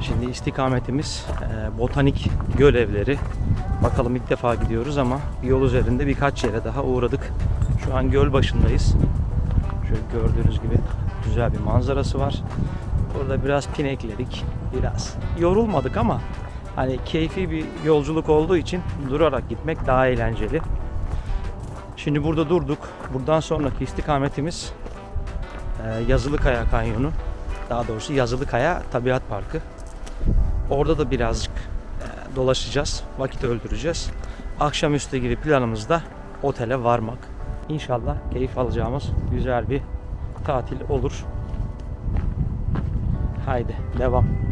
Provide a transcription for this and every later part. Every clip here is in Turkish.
Şimdi istikametimiz e, botanik göl evleri. Bakalım ilk defa gidiyoruz ama yol üzerinde birkaç yere daha uğradık. Şu an göl başındayız. Şöyle gördüğünüz gibi güzel bir manzarası var. Burada biraz pinekledik. Biraz yorulmadık ama hani keyfi bir yolculuk olduğu için durarak gitmek daha eğlenceli. Şimdi burada durduk. Buradan sonraki istikametimiz e, Yazılıkaya Kanyonu. Daha doğrusu Yazılıkaya Tabiat Parkı. Orada da birazcık e, dolaşacağız. Vakit öldüreceğiz. Akşamüstü gibi planımız da otele varmak. İnşallah keyif alacağımız güzel bir tatil olur. Haydi devam.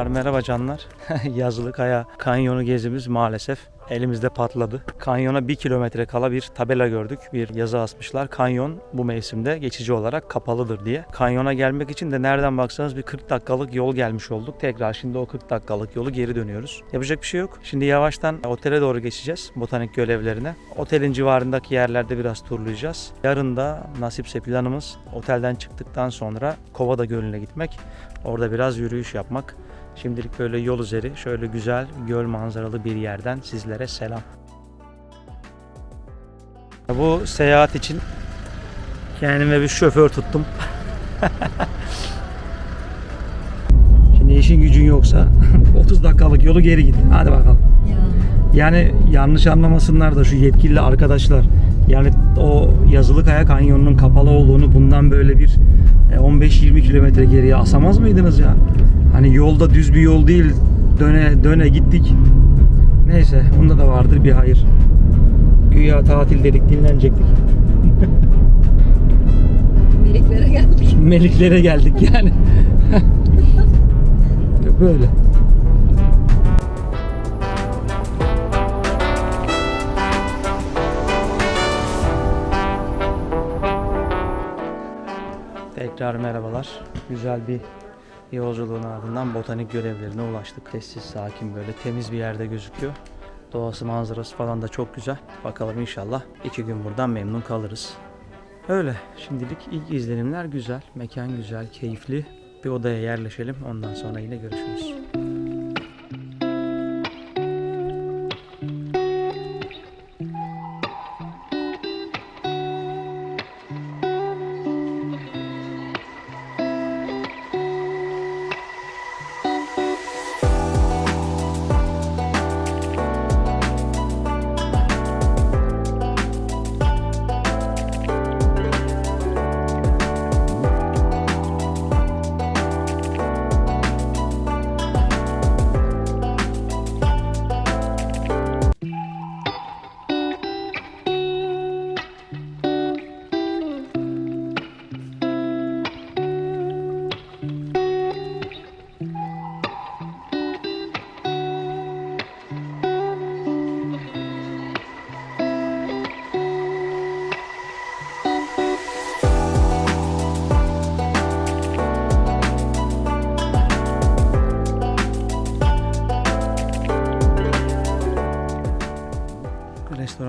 Tekrar merhaba canlar. Yazılıkaya kanyonu gezimiz maalesef elimizde patladı. Kanyona bir kilometre kala bir tabela gördük. Bir yazı asmışlar. Kanyon bu mevsimde geçici olarak kapalıdır diye. Kanyona gelmek için de nereden baksanız bir 40 dakikalık yol gelmiş olduk. Tekrar şimdi o 40 dakikalık yolu geri dönüyoruz. Yapacak bir şey yok. Şimdi yavaştan otele doğru geçeceğiz. Botanik görevlerine. Otelin civarındaki yerlerde biraz turlayacağız. Yarın da nasipse planımız otelden çıktıktan sonra Kovada Gölü'ne gitmek. Orada biraz yürüyüş yapmak. Şimdilik böyle yol üzeri şöyle güzel göl manzaralı bir yerden sizlere selam. Bu seyahat için kendime bir şoför tuttum. Şimdi işin gücün yoksa 30 dakikalık yolu geri git. Hadi bakalım. Ya. Yani yanlış anlamasınlar da şu yetkili arkadaşlar. Yani o Yazılıkaya Kanyonu'nun kapalı olduğunu bundan böyle bir e, 15-20 kilometre geriye asamaz mıydınız ya? Hani yolda düz bir yol değil. Döne döne gittik. Neyse bunda da vardır bir hayır. Güya tatil dedik dinlenecektik. Meliklere geldik. Meliklere geldik yani. Böyle. Tekrar merhabalar. Güzel bir yolculuğun ardından botanik görevlerine ulaştık. Sessiz, sakin böyle temiz bir yerde gözüküyor. Doğası, manzarası falan da çok güzel. Bakalım inşallah iki gün buradan memnun kalırız. Öyle. Şimdilik ilk izlenimler güzel. Mekan güzel, keyifli. Bir odaya yerleşelim. Ondan sonra yine görüşürüz.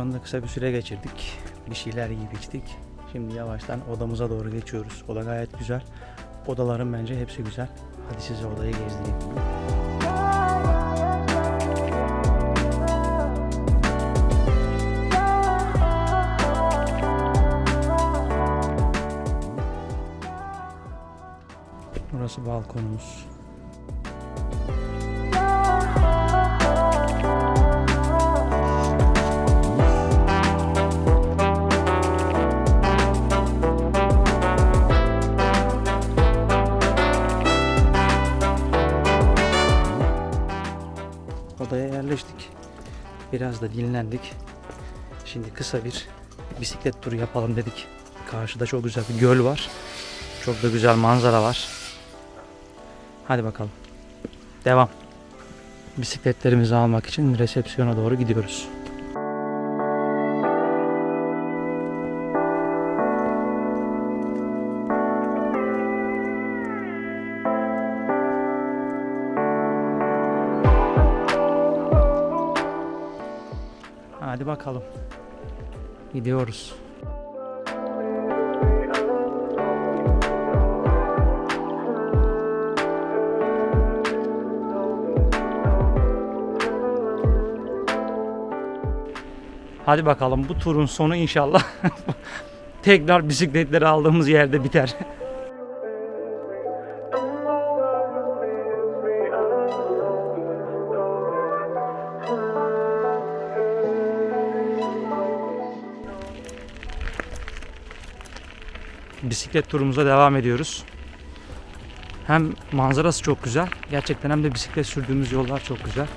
Restoranda kısa bir süre geçirdik. Bir şeyler yiyip içtik. Şimdi yavaştan odamıza doğru geçiyoruz. Oda gayet güzel. Odaların bence hepsi güzel. Hadi size odayı gezdireyim. Burası balkonumuz. Odaya yerleştik. Biraz da dinlendik. Şimdi kısa bir bisiklet turu yapalım dedik. Karşıda çok güzel bir göl var. Çok da güzel manzara var. Hadi bakalım. Devam. Bisikletlerimizi almak için resepsiyona doğru gidiyoruz. Bakalım. Gidiyoruz. Hadi bakalım bu turun sonu inşallah tekrar bisikletleri aldığımız yerde biter. Bisiklet turumuza devam ediyoruz. Hem manzarası çok güzel, gerçekten hem de bisiklet sürdüğümüz yollar çok güzel.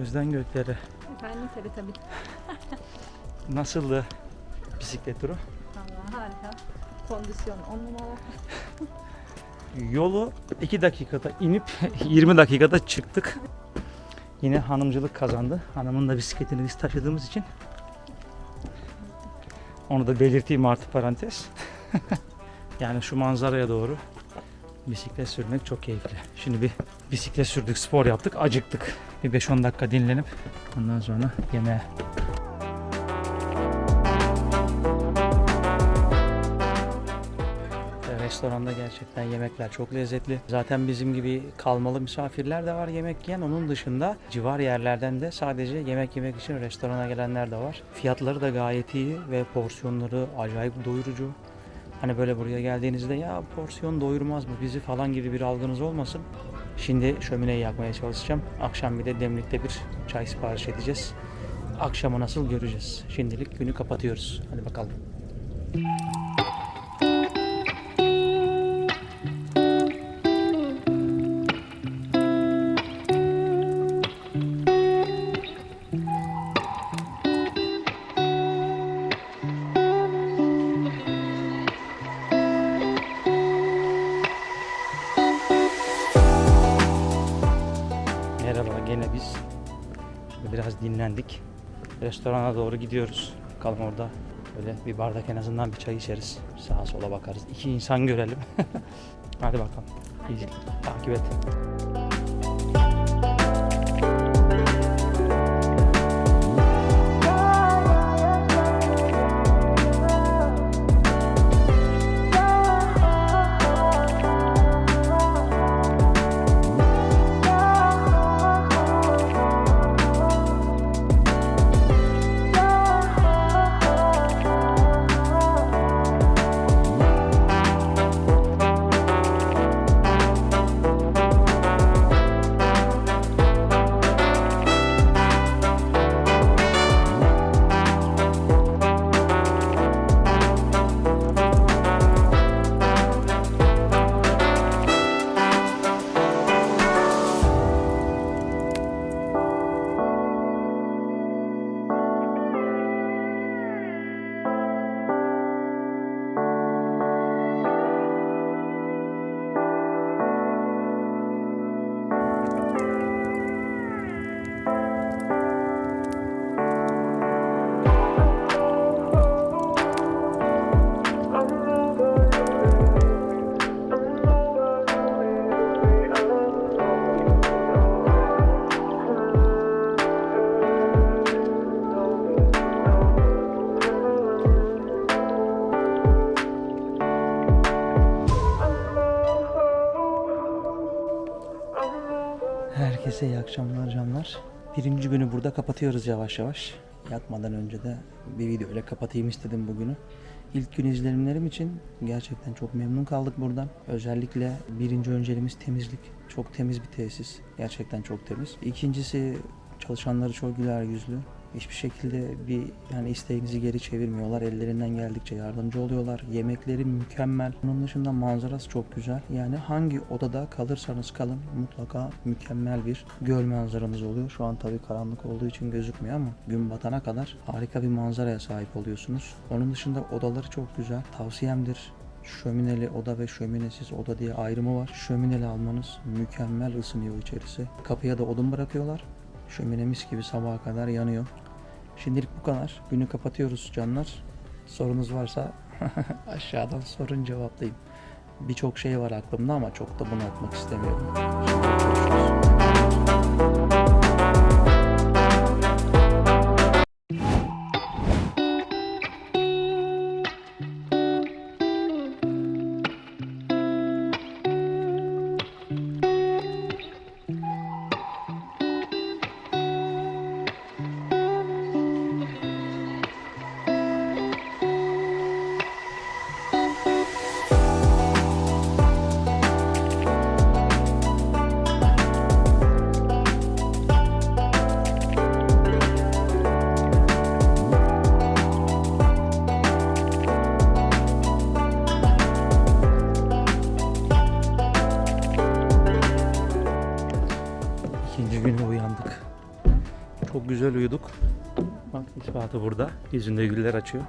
Özden Gökleri. Efendim tabii tabii. Nasıldı bisiklet turu? Kondisyon on numara. Yolu 2 dakikada inip 20 dakikada çıktık. Yine hanımcılık kazandı. Hanımın da bisikletini biz taşıdığımız için. Onu da belirteyim artı parantez. yani şu manzaraya doğru bisiklet sürmek çok keyifli. Şimdi bir bisiklet sürdük, spor yaptık, acıktık. Bir 5-10 dakika dinlenip ondan sonra yemeğe. Restoranda gerçekten yemekler çok lezzetli. Zaten bizim gibi kalmalı misafirler de var yemek yiyen. Onun dışında civar yerlerden de sadece yemek yemek için restorana gelenler de var. Fiyatları da gayet iyi ve porsiyonları acayip doyurucu. Hani böyle buraya geldiğinizde ya porsiyon doyurmaz mı bizi falan gibi bir algınız olmasın. Şimdi şömineyi yakmaya çalışacağım. Akşam bir de demlikte bir çay sipariş edeceğiz. Akşamı nasıl göreceğiz. Şimdilik günü kapatıyoruz. Hadi bakalım. Restorana doğru gidiyoruz. Bakalım orada böyle bir bardak en azından bir çay içeriz. Sağa sola bakarız. İki insan görelim. Hadi bakalım. İyi, takip et. Herkese iyi akşamlar canlar. Birinci günü burada kapatıyoruz yavaş yavaş. Yatmadan önce de bir video ile kapatayım istedim bugünü. İlk gün izlenimlerim için gerçekten çok memnun kaldık buradan. Özellikle birinci önceliğimiz temizlik. Çok temiz bir tesis. Gerçekten çok temiz. İkincisi çalışanları çok güler yüzlü. Hiçbir şekilde bir yani isteğinizi geri çevirmiyorlar. Ellerinden geldikçe yardımcı oluyorlar. Yemekleri mükemmel. Onun dışında manzarası çok güzel. Yani hangi odada kalırsanız kalın mutlaka mükemmel bir göl manzaranız oluyor. Şu an tabii karanlık olduğu için gözükmüyor ama gün batana kadar harika bir manzaraya sahip oluyorsunuz. Onun dışında odaları çok güzel. Tavsiyemdir. Şömineli oda ve şöminesiz oda diye ayrımı var. Şömineli almanız mükemmel ısınıyor içerisi. Kapıya da odun bırakıyorlar. Şöminemiz gibi sabaha kadar yanıyor. Şimdilik bu kadar. Günü kapatıyoruz canlar. Sorunuz varsa aşağıdan sorun cevaplayayım. Birçok şey var aklımda ama çok da bunaltmak istemiyorum. Görüşürüz. Yüzünde güller açıyor.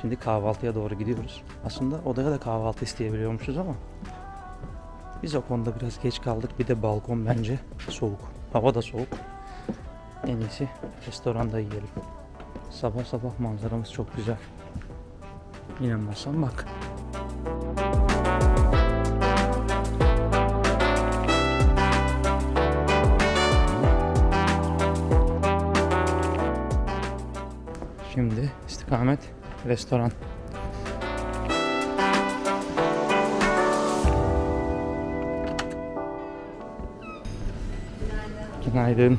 Şimdi kahvaltıya doğru gidiyoruz. Aslında odaya da kahvaltı isteyebiliyormuşuz ama biz o konuda biraz geç kaldık. Bir de balkon bence soğuk. Hava da soğuk. En iyisi restoranda yiyelim. Sabah sabah manzaramız çok güzel. İnanmazsan bak. Şimdi istikamet restoran. Günaydın.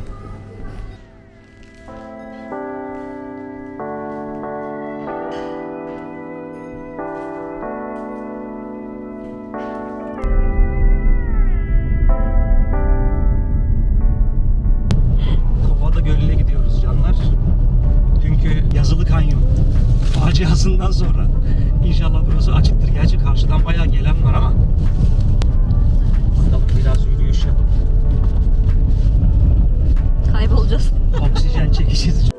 Faciasından sonra inşallah burası açıktır. Gerçi karşıdan bayağı gelen var ama bakalım biraz yürüyüş yapıp Kaybolacağız. oksijen çekeceğiz.